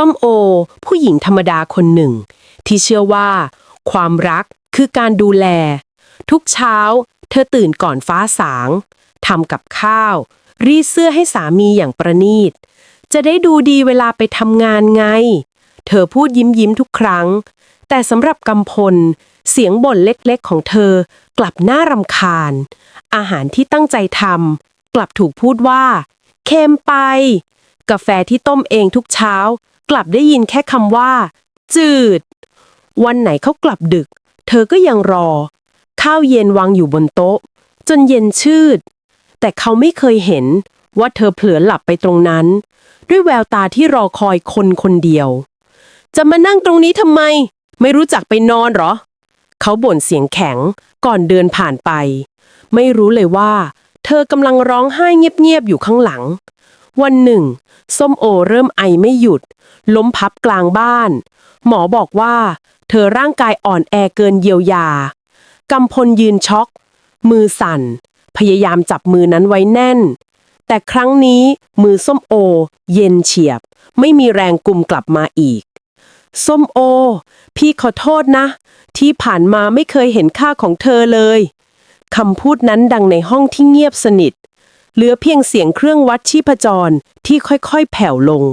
ส้มโอ ผู้หญิงธรรมดาคนหนึ่ง ที่เชื่อว่า ความรักคือการดูแล ทุกเช้า เธอตื่นก่อนฟ้าสางทำกับข้าว รีดเสื้อให้สามีอย่างประณีต จะได้ดูดีเวลาไปทำงานไง เธอพูดยิ้มยิ้มๆทุกครั้ง แต่สำหรับกำพล เสียงบ่นเล็กๆของเธอกลับน่ารำคาญ อาหารที่ตั้งใจทำกลับถูกพูดว่าเค็มไป กาแฟที่ต้มเองทุกเช้า กลับได้ยินแค่คำว่า จืด วันไหนเขากลับดึก เธอก็ยังรอ ข้าวเย็นวางอยู่บนโต๊ะ จนเย็นชืด แต่เขาไม่เคยเห็นว่าเธอเผลอหลับไปตรงนั้น ด้วยแววตาที่รอคอยคนคนเดียว จะมานั่งตรงนี้ทำไม ไม่รู้จักไปนอนหรอ เขาบ่นเสียงแข็งก่อนเดินผ่านไป ไม่รู้เลยว่า เธอกำลังร้องไห้เงียบๆอยู่ข้างหลัง วันหนึ่ง ส้มโอเริ่มไอไม่หยุด ล้มพับกลางบ้าน หมอบอกว่า เธอร่างกายอ่อนแอเกินเยียวยากำพลยืนช็อก มือสั่น พยายามจับมือนั้นไว้แน่น แต่ครั้งนี้มือส้มโอ เย็นเฉียบ ไม่มีแรงกลุ่มกลับมาอีก ส้มโอ พี่ขอโทษนะ ที่ผ่านมาไม่เคยเห็นค่าของเธอเลยคำพูดนั้นดังในห้องที่เงียบสนิท เหลือเพียงเสียงเครื่องวัดชีพจรที่ค่อยๆ แผ่วลง